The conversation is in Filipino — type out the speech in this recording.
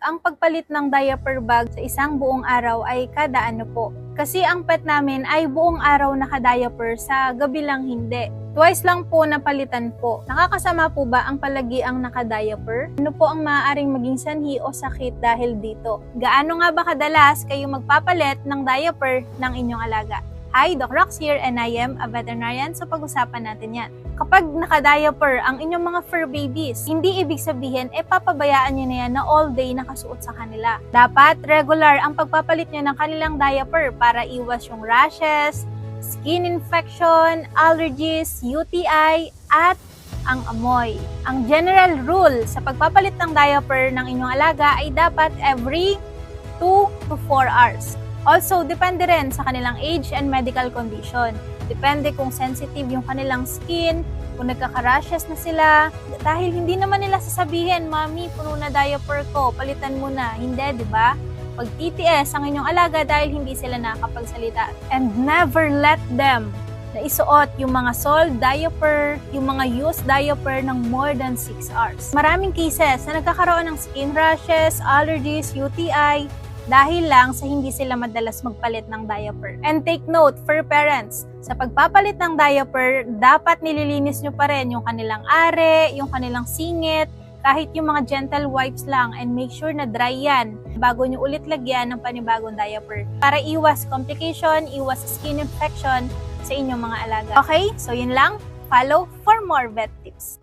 ang pagpalit ng diaper bag sa isang buong araw ay kada ano po. Kasi ang pet namin ay buong araw naka-diaper sa gabi lang hindi. Twice lang po napalitan po. Nakakasama po ba ang palagi ang naka-diaper? Ano po ang maaaring maging sanhi o sakit dahil dito? Gaano nga ba kadalas kayo magpapalit ng diaper ng inyong alaga? Hi, Doc Rox here and I am a veterinarian so pag-usapan natin yan. Kapag naka-diaper ang inyong mga fur babies, hindi ibig sabihin eh papabayaan nyo na yan na all day nakasuot sa kanila. Dapat regular ang pagpapalit nyo ng kanilang diaper para iwas yung rashes, skin infection, allergies, UTI, at ang amoy. Ang general rule sa pagpapalit ng diaper ng inyong alaga ay dapat every 2 to 4 hours. Also, depende rin sa kanilang age and medical condition. Depende kung sensitive yung kanilang skin, kung nagkaka-rashes na sila. Dahil hindi naman nila sasabihin, Mami, puno na diaper ko, palitan mo na. Hindi, di ba? Pag TTS ang inyong alaga dahil hindi sila nakakapagsalita. And never let them na isuot yung mga sold diaper, yung mga used diaper ng more than 6 hours. Maraming cases na nagkakaroon ng skin rashes, allergies, UTI, dahil lang sa hindi sila madalas magpalit ng diaper. And take note for parents, sa pagpapalit ng diaper, dapat nililinis nyo pa rin yung kanilang are, yung kanilang singit, kahit yung mga gentle wipes lang and make sure na dry yan bago nyo ulit lagyan ng panibagong diaper para iwas complication, iwas skin infection sa inyong mga alaga. Okay, so yun lang. Follow for more vet tips.